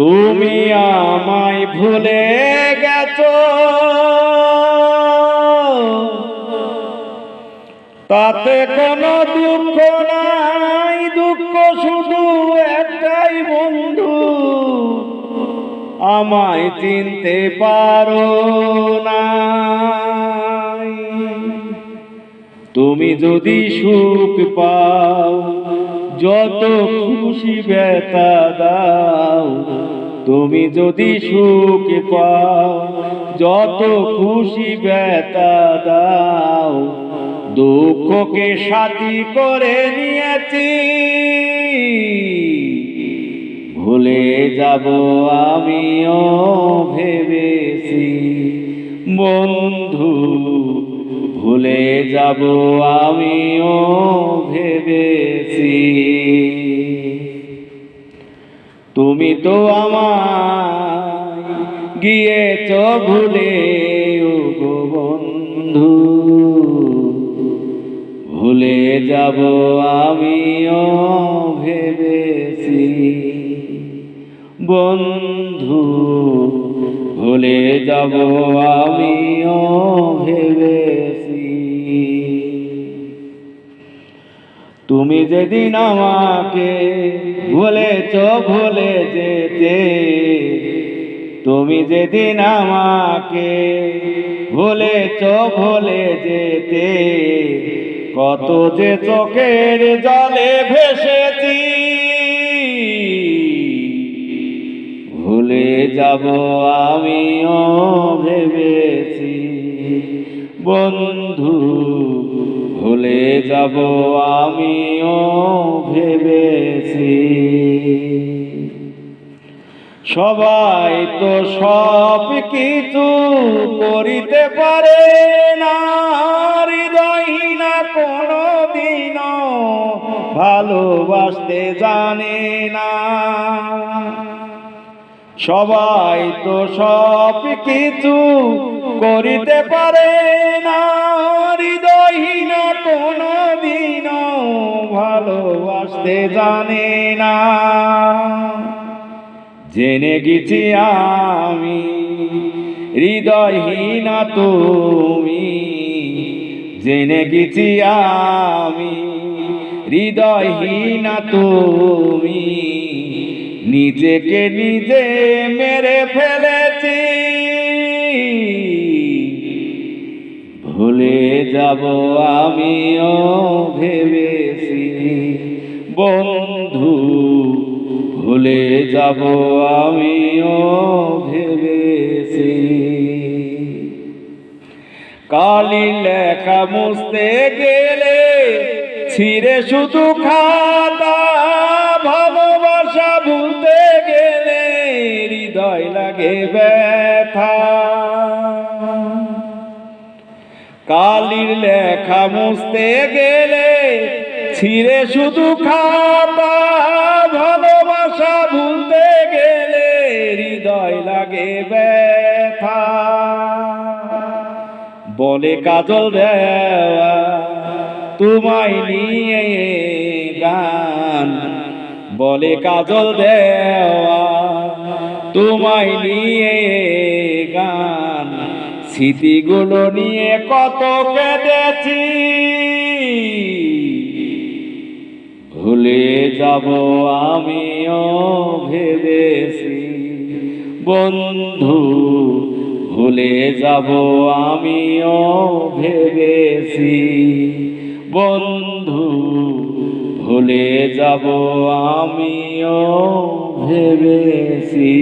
তুমি আমায় ভুলে গেছো। তাতে কোনো দুঃখ নাই, দুঃখ শুধু একটাই বন্ধু। আমায় চিনতে পারো না তুমি যদি সুখ পাও, যত খুশি ব্যথা দাও। তুমি যদি সুখ পাও, যত খুশি ব্যথা দাও, দুঃখকে সাথী করে নিয়েছি। ভুলে যাব আমিও ভেবেছি। বন্ধু, ভুলে যাব আমিও ভেবেছি। তুমি তো আমায় গিয়েছ ভুলে বন্ধু। ভুলে যাব আমিও ভেবেছি। বন্ধু ভুলে যাব আমিও তুমি যেদিন আমাকে বলেছ ভুলে যেতে, তুমি যেদিন আমাকে বলেছ ভুলে যেতে, কত যে চোখের জলে ভেসেছি, ভুলে যাব আমিও ভেবেছি। বন্ধু ভুলে যাব আমিও ভেবেছি। সবাই তো সব কিছু করিতে পারে না, হৃদয় না কোনো দিনও ভালোবাসতে জানে না। সবাই তো সব কিছু করিতে পারে না ভালোবাসতে জানে না। জেনে গেছি আমি, হৃদয়হীনা তুমি। জেনে গেছি আমি, হৃদয়হীনা তুমি। নিজেকে নিজে মেরে ফেলেছি। ভুলে যাব আমিও ভেবেছি। বন্ধু, ভুলে যাব আমিও ভেবেছি। কালি লেখা মুছতে গেলে ছিঁড়ে শুধু খাতা, ভালোবাসা ভুলতে গেলে হৃদয় লাগে ব্যথা। কালির লেখা মুছতে গেলে ছিঁড়ে শুধু খাতা, ভালোবাসা ভুলতে গেলে হৃদয় লাগে ব্যথা। বলে কাজল দেওয়া, তোমায় নিয়ে গান। বলে কাজল দেওয়া, তোমায় নিয়ে গান। স্মৃতিগুলো নিয়ে কত কেঁদেছি। ভুলে যাব আমিও ভেবেছি। বন্ধু, ভুলে যাব আমিও ভেবেছি। বন্ধু, ভুলে যাব আমিও ভেবেছি।